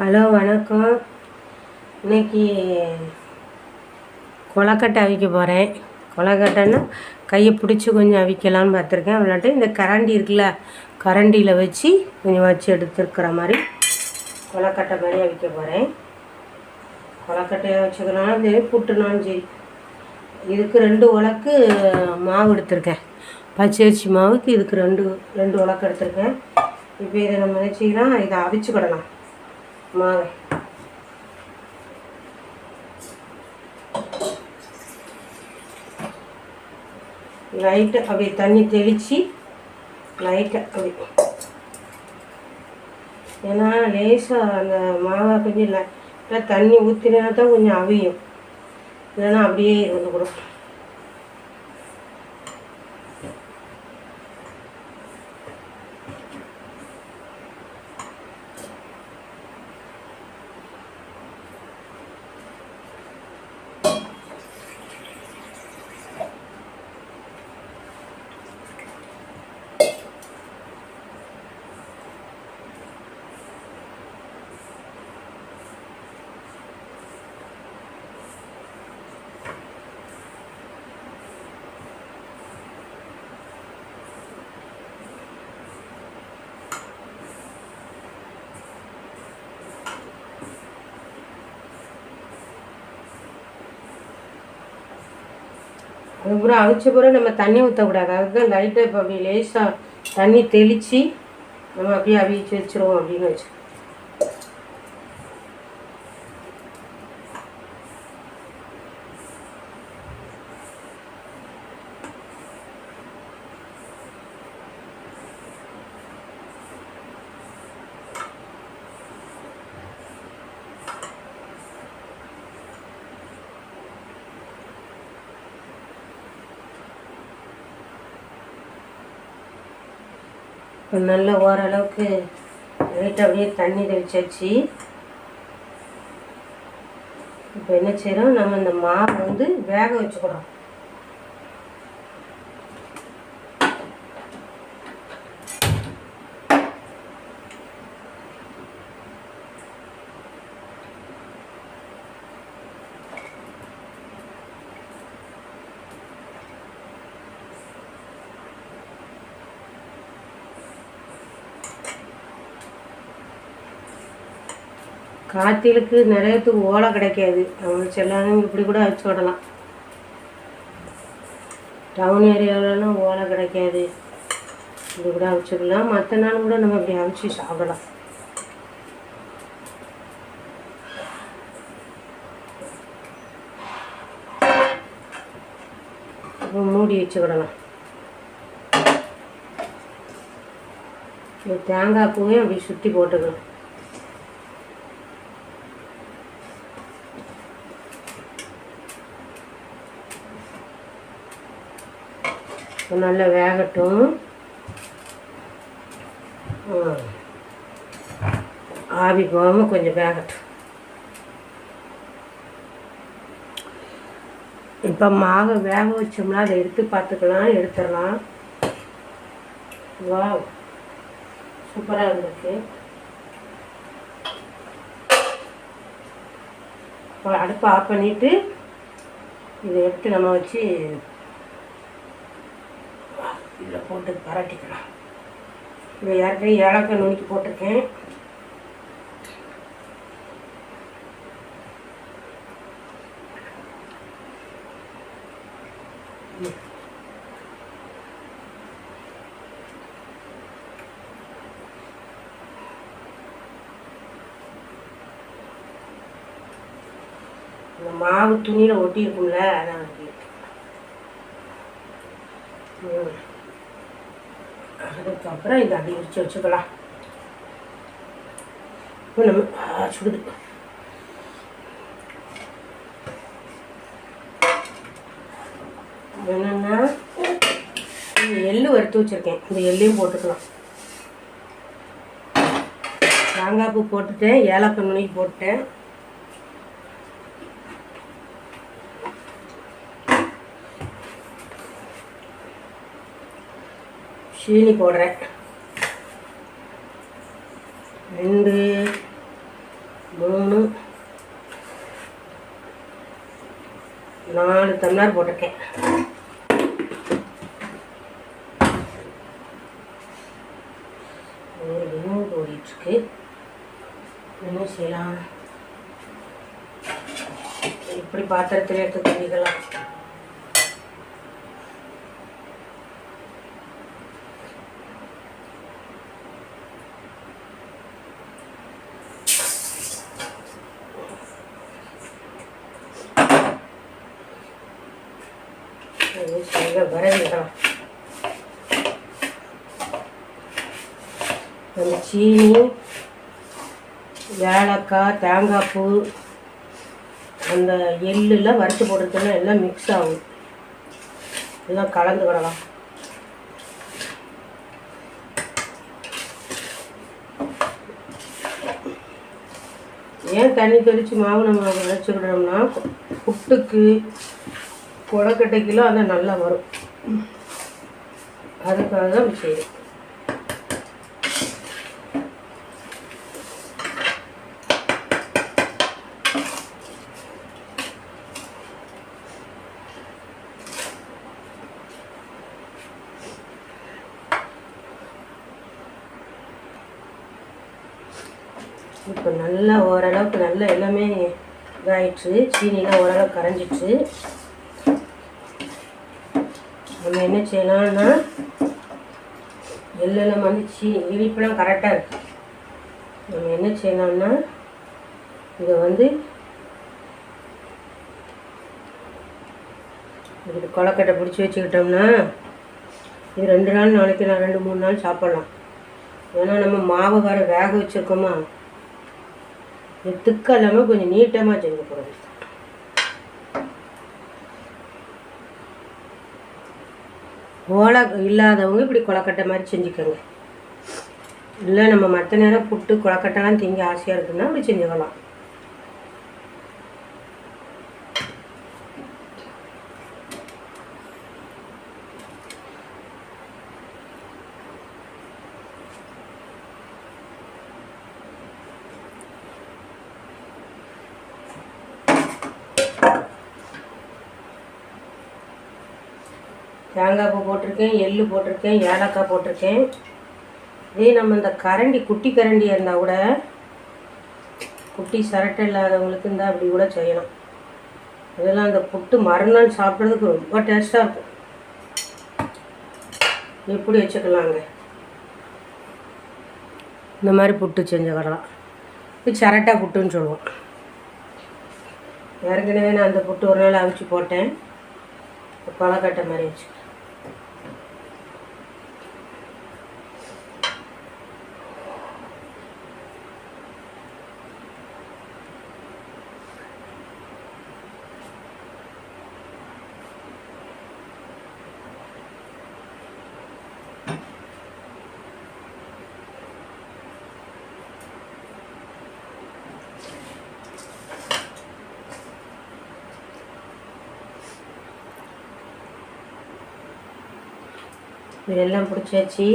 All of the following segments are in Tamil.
ஹலோ வணக்கம். இன்னைக்கு கொலக்கட்டை அவிக்க போகிறேன் கொலக்கட்டைன்னா கையை பிடிச்சி கொஞ்சம் அவிக்கலான்னு பார்த்துருக்கேன். விளாட்டு இந்த கரண்டி இருக்குல்ல கரண்டியில் வச்சு கொஞ்சம் வச்சு எடுத்துருக்கிற மாதிரி கொலக்கட்டை மாதிரி அவிக்க போகிறேன் கொலக்கட்டையை வச்சுக்கலாம் சரி புட்டுனாலும் சரி. இதுக்கு ரெண்டு உலக்கு மாவு எடுத்திருக்கேன். பச்சரிசி மாவுக்கு இதுக்கு ரெண்டு ரெண்டு உலக்கு எடுத்திருக்கேன். இப்போ இதை நம்ம நினச்சிக்கலாம் இதை அவிச்சுக்கிடலாம். மாவை லைட்டு அப்படியே தண்ணி தெளித்து லைட்டாக அப்படி ஏன்னா லேசாக அந்த மாவை கொஞ்சம் லைட்டாக தண்ணி ஊற்றினா தான் கொஞ்சம் அவியும். இல்லைன்னா அப்படியே இருந்துக்கூடும். அதுக்கப்புறம் அவிச்ச பிறகு நம்ம தண்ணி ஊற்றக்கூடாது அதுதான் லைட்டாக இப்போ அப்படியே லேசாக தண்ணி தெளித்து நம்ம அப்படியே அவிச்சு வச்சுருவோம் அப்படின்னு வச்சு நல்ல ஓரளவுக்கு லைட்டாக அப்படியே தண்ணி தெளிச்சாச்சு இப்போ என்ன செய்கிறோம் நம்ம இந்த மாவு வந்து வேக வச்சுக்கிறோம். காத்திலுக்கு நிறையத்துக்கு ஓலை கிடைக்காது. அவங்களுக்கு எல்லாரும் இப்படி கூட அச்சு விடலாம். டவுன் ஏரியாவிலலாம் ஓலை கிடைக்காது. இப்படி கூட அவிச்சுக்கலாம் மற்ற நாள் கூட நம்ம இப்படி அவிச்சு சாப்பிடலாம். இப்போ மூடி வச்சுக்கிடலாம் தேங்காய் பூவையும் அப்படி சுற்றி போட்டுக்கலாம். நல்லா வேகட்டும். ஆவி போகாமல் கொஞ்சம் வேகட்டும். இப்போ மாவு வேக வச்சோம்னா அதை எடுத்து பார்த்துக்கலாம் எடுத்துடலாம். வா சூப்பராக இருந்துச்சு. இப்போ அடுப்பை ஆஃப் பண்ணிவிட்டு இதை எடுத்து நம்ம வச்சு இதில் போட்டு பரட்டிக்கலாம். இந்த ஏற்கனவே ஏலக்காய் நுணுக்கி போட்டிருக்கேன். இந்த மாவு துணியில் ஒட்டியிருக்கும்ல அதை அதான் அப்படி. ம் அதுக்கப்புறம் இதை அப்படி உரிச்சு வச்சுக்கலாம். இப்போ நம்ம சுடுது. என்னென்னா எள்ளு வறுத்து வச்சுருக்கேன். இந்த எள்ளையும் போட்டுக்கலாம். தேங்காய் பூ போட்டுட்டேன் ஏலப்பன் மணிக்கு போட்டுட்டேன். சீனி போடுறேன். ரெண்டு மூணு நாலு டம்ளர் போட்டிருக்கேன். ஒரு விமோட் ஓடிட்டுருக்கு என்ன செய்யலாம். இப்படி பாத்திரத்தில் எடுத்து கொண்டிக்கலாம் சரியாக அந்த சீனி ஏலக்காய் தேங்காய் பூ அந்த எள்ளுலாம் வறுத்து போடுறதுல எல்லாம் மிக்ஸ் ஆகும். எல்லாம் கலந்துக்கிடலாம் ஏன் தண்ணி தெளித்து மாவு நம்ம வச்சுக்கிடோம்னா புட்டுக்கு கொடக்கட்டைக்கெல்லாம் அது நல்லா வரும். அதுக்காக தான் செய்யும் இப்போ நல்லா ஓரளவுக்கு நல்லா எல்லாமே இதாகிடுச்சு சீனிலாம் ஓரளவுக்கு கரைஞ்சிடுச்சு. நம்ம என்ன செய்யலாம்னா எள்ளெல்லாம் வந்து சீ இனிப்புலாம் கரெக்டாக இருக்குது நம்ம என்ன செய்யலாம்னா இதை வந்து இது கொலக்கட்டை பிடிச்சி வச்சுக்கிட்டோம்னா இது ரெண்டு நாள் நாளைக்கு நான் ரெண்டு மூணு நாள் சாப்பிட்லாம். ஏன்னா நம்ம மாவு வேற வேக வச்சுருக்கோமா இது திக்க இல்லாமல் கொஞ்சம் நீட்டமாக செஞ்சு போகிறோம் ஓலை இல்லாதவங்க இப்படி கொலக்கட்டை மாதிரி செஞ்சுக்கோங்க. இல்லை நம்ம மற்ற நேரம் புட்டு கொலக்கட்டைலாம் திங்க ஆசையாக இருக்குன்னா அப்படி செஞ்சுக்கலாம். தேங்காய் பூ போட்டிருக்கேன் எள்ளு போட்டிருக்கேன் ஏலக்காய் போட்டிருக்கேன். இதே நம்ம இந்த கரண்டி குட்டி கரண்டி இருந்தால் கூட குட்டி சரட்டை இல்லாதவங்களுக்கு இருந்தால் அப்படி கூட செய்யலாம். இதெல்லாம் அந்த புட்டு மறுநாள் சாப்பிட்றதுக்கு ரொம்ப டேஸ்ட்டாக இருக்கும். எப்படி வச்சுக்கலாங்க? இந்த மாதிரி புட்டு செஞ்சுக்கிடலாம் இது சரட்டா புட்டுன்னு சொல்லுவோம். ஏற்கனவே நான் அந்த புட்டு ஒரு நாள் அவிச்சு போட்டேன். பழக்கட்டை மாதிரி வச்சு இதெல்லாம் பிடிச்சாச்சு.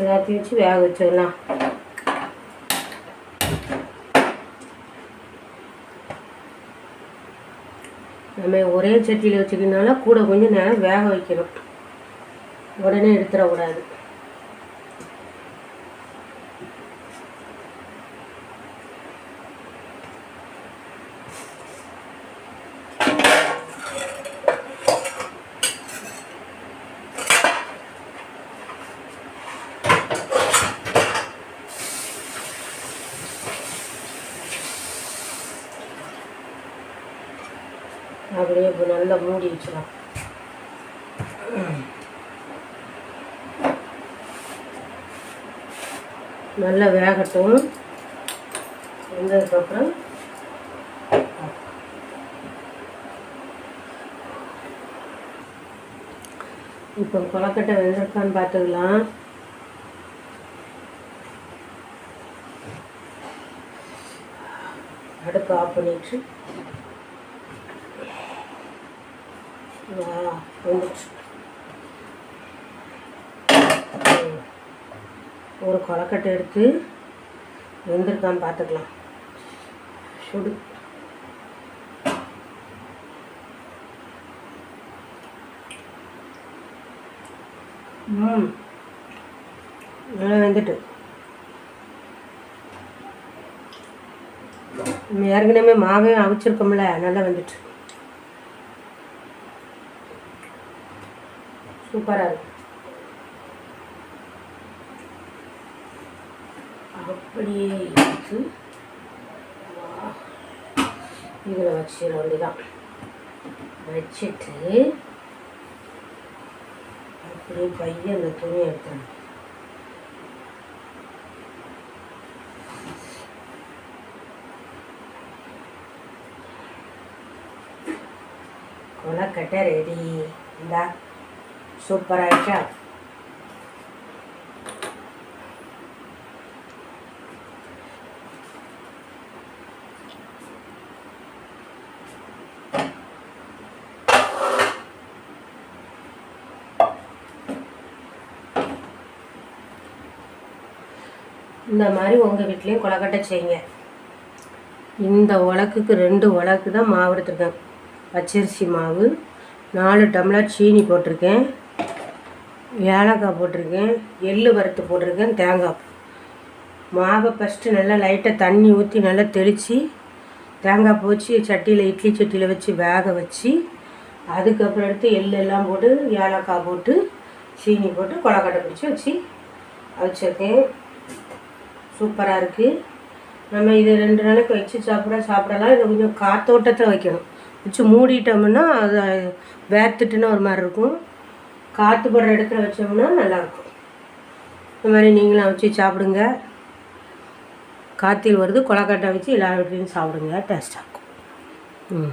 எல்லாத்தையும் வச்சு வேக வச்சிடலாம் நம்ம ஒரே சட்டியில் வச்சுக்கிறதுனால கூட கொஞ்சம் நேரம் வேக வைக்கணும். உடனே எடுத்துடக்கூடாது. அப்படியே இப்போ நல்லா மூடி வச்சிடலாம் நல்லா வேகட்டும். வெந்ததுக்கப்புறம் இப்போ கொலக்கட்டை வெந்திருக்கான்னு பார்த்துக்கலாம். அடுப்பு ஆஃப் பண்ணிட்டு வந்துச்சு ஒரு கொலக்கட்டை எடுத்து வெந்திருக்கான்னு பார்த்துக்கலாம். சுடு. ம். நல்லா வெந்துட்டு. ஏற்கனவே மாவே அவிச்சிருக்கோம்ல நல்லா வந்துட்டு. சூப்பராக இருக்கும் அப்படியே எடுத்து இதில் வச்சிட வேண்டியதான் வச்சுட்டு அப்படியே பையன் அந்த துணியை எடுத்துடணும் கொலக்கட்டை ரெடி இந்தா. சூப்பராகிட்டா இந்த மாதிரி உங்கள் வீட்லேயும் கொலக்கட்டை செய்யுங்க. இந்த உலக்குக்கு ரெண்டு உலக்கு தான் மாவு எடுத்துருக்கேன். பச்சரிசி மாவு நாலு டம்ளர் சீனி போட்டிருக்கேன். ஏலக்காய் போட்டிருக்கேன் எள்ளு வறுத்து போட்டிருக்கேன் தேங்காய் மாவை ஃபஸ்ட்டு நல்லா லைட்டாக தண்ணி ஊற்றி நல்லா தெளித்து தேங்காய் போச்சு சட்டியில் இட்லி சட்டியில் வச்சு வேக வச்சு அதுக்கப்புறம் எடுத்து எள்ளெல்லாம் போட்டு ஏலக்காய் போட்டு சீனி போட்டு கொலக்கட்டை பிடிச்சி வச்சு வச்சுருக்கேன். சூப்பராக இருக்குது நம்ம இதை ரெண்டு நாளைக்கு வச்சு சாப்பிட சாப்பிடலாம். இதை கொஞ்சம் காத்தோட்டத்தில் வைக்கணும். வச்சு மூடிட்டோம்னா அது வேர்த்துட்டுன்னு ஒரு மாதிரி இருக்கும். காற்று படுற இடத்துல வச்சோம்னா நல்லாயிருக்கும். இந்த மாதிரி நீங்களும் வச்சு சாப்பிடுங்க. காத்தில் வருது கொலக்கட்டை வச்சு எல்லா வீட்லேயும் சாப்பிடுங்க. டேஸ்ட்டாக இருக்கும். ம்.